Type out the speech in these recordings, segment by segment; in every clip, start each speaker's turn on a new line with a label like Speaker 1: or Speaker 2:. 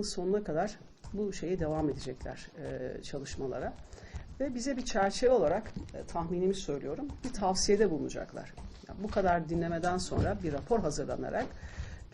Speaker 1: yılın sonuna kadar bu şeye devam edecekler e, çalışmalara. Ve bize bir çerçeve olarak e, tahminimi söylüyorum bir tavsiyede bulunacaklar. Yani bu kadar dinlemeden sonra bir rapor hazırlanarak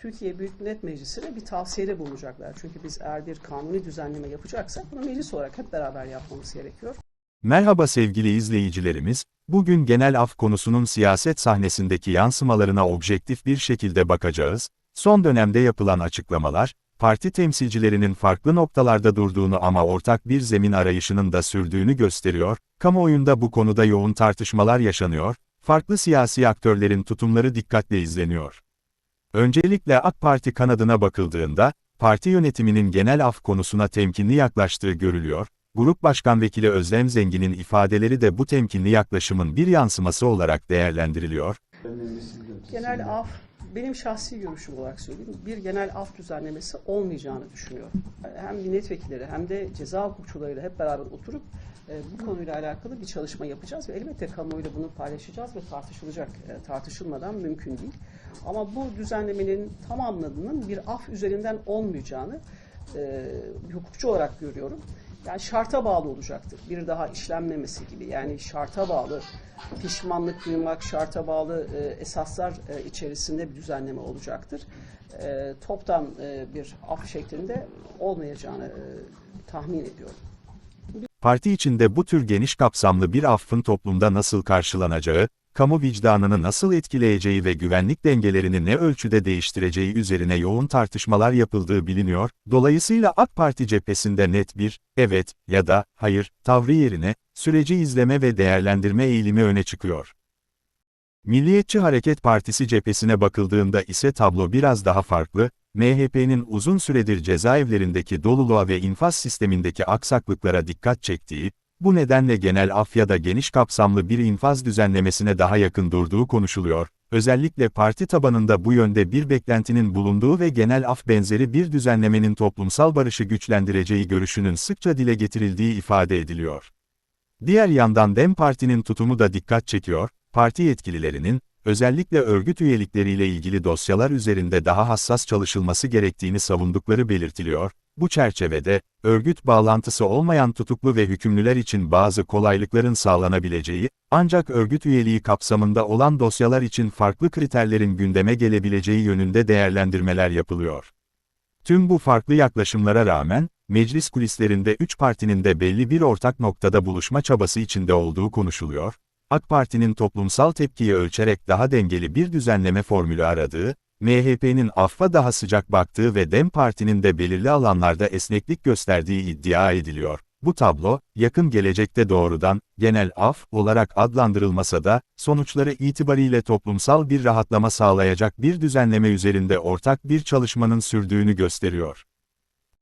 Speaker 1: Türkiye Büyük Millet Meclisi'ne bir tavsiyede bulunacaklar. Çünkü biz eğer bir kanuni düzenleme yapacaksak bunu meclis olarak hep beraber yapmamız gerekiyor.
Speaker 2: Merhaba sevgili izleyicilerimiz, bugün genel af konusunun siyaset sahnesindeki yansımalarına objektif bir şekilde bakacağız. Son dönemde yapılan açıklamalar, parti temsilcilerinin farklı noktalarda durduğunu ama ortak bir zemin arayışının da sürdüğünü gösteriyor, kamuoyunda bu konuda yoğun tartışmalar yaşanıyor, farklı siyasi aktörlerin tutumları dikkatle izleniyor. Öncelikle AK Parti kanadına bakıldığında, parti yönetiminin genel af konusuna temkinli yaklaştığı görülüyor, Grup Başkan Vekili Özlem Zengin'in ifadeleri de bu temkinli yaklaşımın bir yansıması olarak değerlendiriliyor.
Speaker 1: Genel af, benim şahsi görüşüm olarak söyleyeyim, bir genel af düzenlemesi olmayacağını düşünüyorum. Hem milletvekilleri hem de ceza hukukçularıyla hep beraber oturup e, bu konuyla alakalı bir çalışma yapacağız ve elbette kamuoyuyla bunu paylaşacağız ve tartışılacak. E, tartışılmadan mümkün değil. Ama bu düzenlemenin tamamladığının bir af üzerinden olmayacağını e, hukukçu olarak görüyorum. Yani şarta bağlı olacaktır. Bir daha işlenmemesi gibi. Yani şarta bağlı pişmanlık duymak, şarta bağlı e, esaslar e, içerisinde bir düzenleme olacaktır. E, toptan e, bir af şeklinde olmayacağını e, tahmin ediyorum.
Speaker 2: Parti içinde bu tür geniş kapsamlı bir affın toplumda nasıl karşılanacağı, kamu vicdanını nasıl etkileyeceği ve güvenlik dengelerini ne ölçüde değiştireceği üzerine yoğun tartışmalar yapıldığı biliniyor, dolayısıyla AK Parti cephesinde net bir, evet ya da hayır, tavrı yerine, süreci izleme ve değerlendirme eğilimi öne çıkıyor. Milliyetçi Hareket Partisi cephesine bakıldığında ise tablo biraz daha farklı, MHP'nin uzun süredir cezaevlerindeki doluluğa ve infaz sistemindeki aksaklıklara dikkat çektiği, bu nedenle genel af ya da geniş kapsamlı bir infaz düzenlemesine daha yakın durduğu konuşuluyor. Özellikle parti tabanında bu yönde bir beklentinin bulunduğu ve genel af benzeri bir düzenlemenin toplumsal barışı güçlendireceği görüşünün sıkça dile getirildiği ifade ediliyor. Diğer yandan DEM Parti'nin tutumu da dikkat çekiyor, parti yetkililerinin, özellikle örgüt üyelikleriyle ilgili dosyalar üzerinde daha hassas çalışılması gerektiğini savundukları belirtiliyor. Bu çerçevede, örgüt bağlantısı olmayan tutuklu ve hükümlüler için bazı kolaylıkların sağlanabileceği, ancak örgüt üyeliği kapsamında olan dosyalar için farklı kriterlerin gündeme gelebileceği yönünde değerlendirmeler yapılıyor. Tüm bu farklı yaklaşımlara rağmen, meclis kulislerinde üç partinin de belli bir ortak noktada buluşma çabası içinde olduğu konuşuluyor, AK Parti'nin toplumsal tepkiyi ölçerek daha dengeli bir düzenleme formülü aradığı, MHP'nin affa daha sıcak baktığı ve DEM Parti'nin de belirli alanlarda esneklik gösterdiği iddia ediliyor. Bu tablo, yakın gelecekte doğrudan, genel af olarak adlandırılmasa da, sonuçları itibariyle toplumsal bir rahatlama sağlayacak bir düzenleme üzerinde ortak bir çalışmanın sürdüğünü gösteriyor.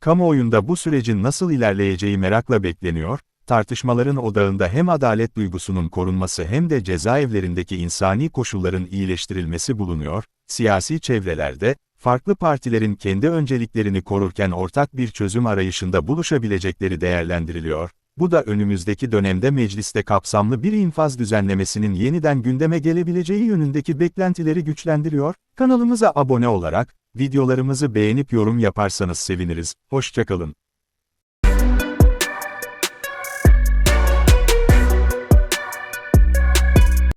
Speaker 2: Kamuoyunda bu sürecin nasıl ilerleyeceği merakla bekleniyor, tartışmaların odağında hem adalet duygusunun korunması hem de cezaevlerindeki insani koşulların iyileştirilmesi bulunuyor, siyasi çevrelerde, farklı partilerin kendi önceliklerini korurken ortak bir çözüm arayışında buluşabilecekleri değerlendiriliyor. Bu da önümüzdeki dönemde mecliste kapsamlı bir infaz düzenlemesinin yeniden gündeme gelebileceği yönündeki beklentileri güçlendiriyor. Kanalımıza abone olarak, videolarımızı beğenip yorum yaparsanız seviniriz. Hoşçakalın.